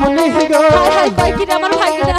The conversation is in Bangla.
মুনিশ গো। কয় কি আমার ভাগিনা